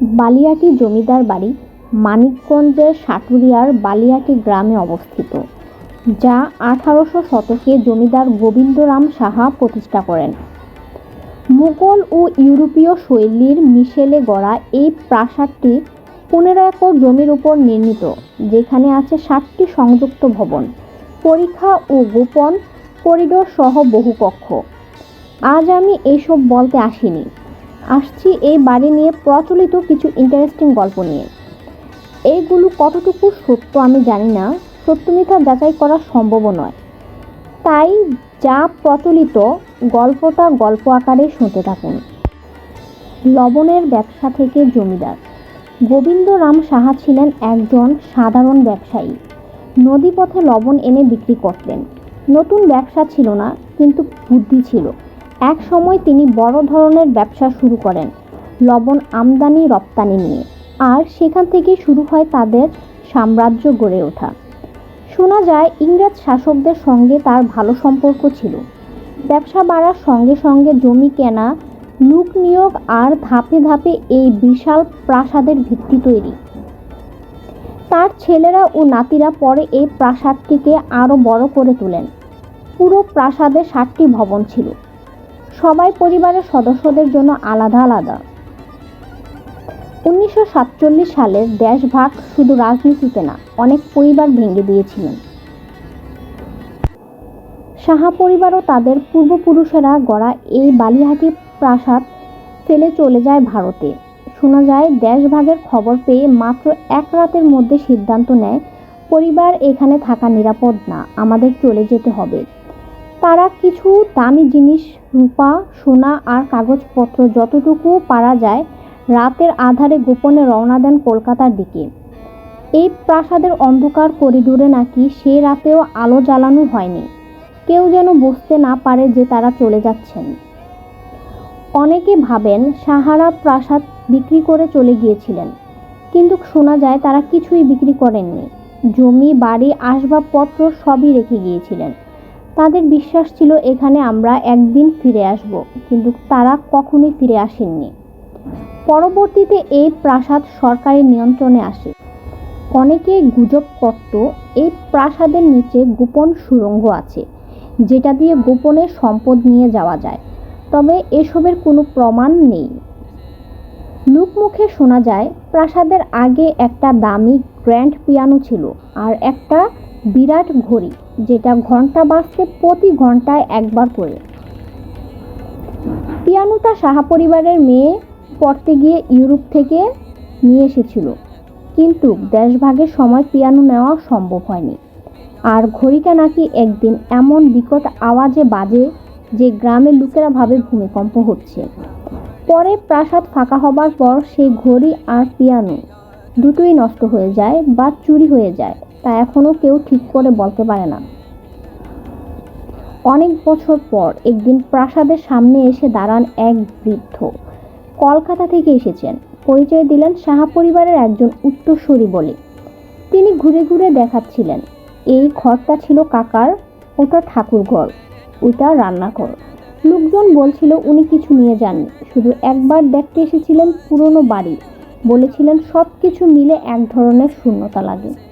বালিয়াটি জমিদার বাড়ি মানিকগঞ্জের সাটুরিয়ার বালিয়াটি গ্রামে অবস্থিত, যা আঠারোশো শতকে জমিদার গোবিন্দরাম সাহা প্রতিষ্ঠা করেন। মুঘল ও ইউরোপীয় শৈলীর মিশেলে গড়া এই প্রাসাদটি পনেরো একর জমির উপর নির্মিত, যেখানে আছে সাতটি সংযুক্ত ভবন, পরীক্ষা ও গোপন করিডোর সহ বহু কক্ষ। আজ আমি এইসব বলতে আসিনি। আসছি এই বাড়ি নিয়ে প্রচলিত কিছু ইন্টারেস্টিং গল্প নিয়ে। এইগুলো কতটুকু সত্য আমি জানি না সত্য মিথ্যা যাচাই করা সম্ভব নয়। তাই যা প্রচলিত, গল্পটা গল্প আকারে শুনতে থাকুন। লবণের ব্যবসা থেকে জমিদার। গোবিন্দরাম সাহা ছিলেন একজন সাধারণ ব্যবসায়ী। নদীপথে লবণ এনে বিক্রি করতেন। নতুন ব্যবসা ছিল না, কিন্তু বুদ্ধি ছিল। এক সময় তিনি বড় ধরনের ব্যবসা শুরু করেন, লবণ আমদানি রপ্তানি নিয়ে। আর সেখান থেকে শুরু হয় তাদের সাম্রাজ্য গড়ে ওঠা। শোনা যায়, ইংরেজ শাসকদের সঙ্গে তার ভালো সম্পর্ক ছিল। ব্যবসা বাড়ার সঙ্গে সঙ্গে জমি কেনা, লুক নিয়োগ আর ধাপে ধাপে এই বিশাল প্রাসাদের ভিত্তি তৈরি। তার ছেলেরা ও নাতিরা পরে এই প্রাসাদটিকে আরও বড় করে তোলেন। পুরো প্রাসাদে ষাটটি ভবন ছিল। সবাই পরিবারের সদস্যদের জন্য আলাদা আলাদা। উনিশশো সাতচল্লিশ সালের দেশভাগ শুধু রাজনীতিতে না, অনেক পরিবার ভেঙে দিয়েছিলেন। সাহা পরিবারও তাদের পূর্বপুরুষেরা গড়া এই বালিহাটি প্রাসাদ ফেলে চলে যায় ভারতে। শোনা যায়, দেশভাগের খবর পেয়ে মাত্র এক রাতের মধ্যে সিদ্ধান্ত নেয়, পরিবার এখানে থাকা নিরাপদ না, আমাদের চলে যেতে হবে। তারা কিছু দামি জিনিস, রূপা, সোনা আর কাগজপত্র যতটুকু পারা যায় রাতের আধারে গোপনে রওনা দেন কলকাতার দিকে। এই প্রাসাদের অন্ধকার করিডোরে নাকি সে রাতেও আলো জ্বালানো হয়নি। কেউ যেন বুঝতে না পারে যে তারা চলে যাচ্ছেন। অনেকে ভাবেন সাহারা প্রাসাদ বিক্রি করে চলে গিয়েছিলেন, কিন্তু শোনা যায় তারা কিছুই বিক্রি করেননি। জমি, বাড়ি, আসবাবপত্র সবই রেখে গিয়েছিলেন। তাদের বিশ্বাস ছিল এখানে আমরা একদিন ফিরে আসব, কিন্তু তারা কখনোই ফিরে আসেননি। পরবর্তীতে এই প্রাসাদ সরকারের নিয়ন্ত্রণে আসে। অনেকে গুজব করত, এই প্রাসাদের নিচে গোপন সুড়ঙ্গ আছে, যেটা দিয়ে গোপনে সম্পদ নিয়ে যাওয়া যায়। তবে এসবের কোনো প্রমাণ নেই। লোকমুখে শোনা যায়, প্রাসাদের আগে একটা দামি গ্র্যান্ড পিয়ানো ছিল, আর একটা বিরাট ঘড়ি, যেটা ঘণ্টা বাজতে প্রতি ঘন্টায় একবার করে। পিয়ানোটা সাহা পরিবারের মেয়ে পড়তে গিয়ে ইউরোপ থেকে নিয়ে এসেছিল। কিন্তু দেশভাগের সময় পিয়ানো নেওয়া সম্ভব হয়নি। আর ঘড়িটা নাকি একদিন এমন বিকট আওয়াজে বাজে যে গ্রামের লোকেরা ভাবে ভূমিকম্প হচ্ছে। পরে প্রাসাদ ফাঁকা হবার পর সেই ঘড়ি আর পিয়ানো দুটোই নষ্ট হয়ে যায় বা চুরি হয়ে যায়। তা এখনও কেউ ঠিক করে বলতে পারে না। অনেক বছর পর একদিন প্রাসাদের সামনে এসে দাঁড়ান এক বৃদ্ধ। কলকাতা থেকে এসেছেন। পরিচয় দিলেন সাহা পরিবারের একজন উত্তরসূরি বলে। তিনি ঘুরে ঘুরে দেখাচ্ছিলেন, এই ঘরটা ছিল কাকার, ওটা ঠাকুর ঘর ওটা রান্নাঘর। লোকজন বলছিল উনি কিছু নিয়ে যাননি, শুধু একবার দেখতে এসেছিলেন পুরনো বাড়ি, বলেছিলেন সব কিছু মিলে এক ধরনের শূন্যতা লাগে।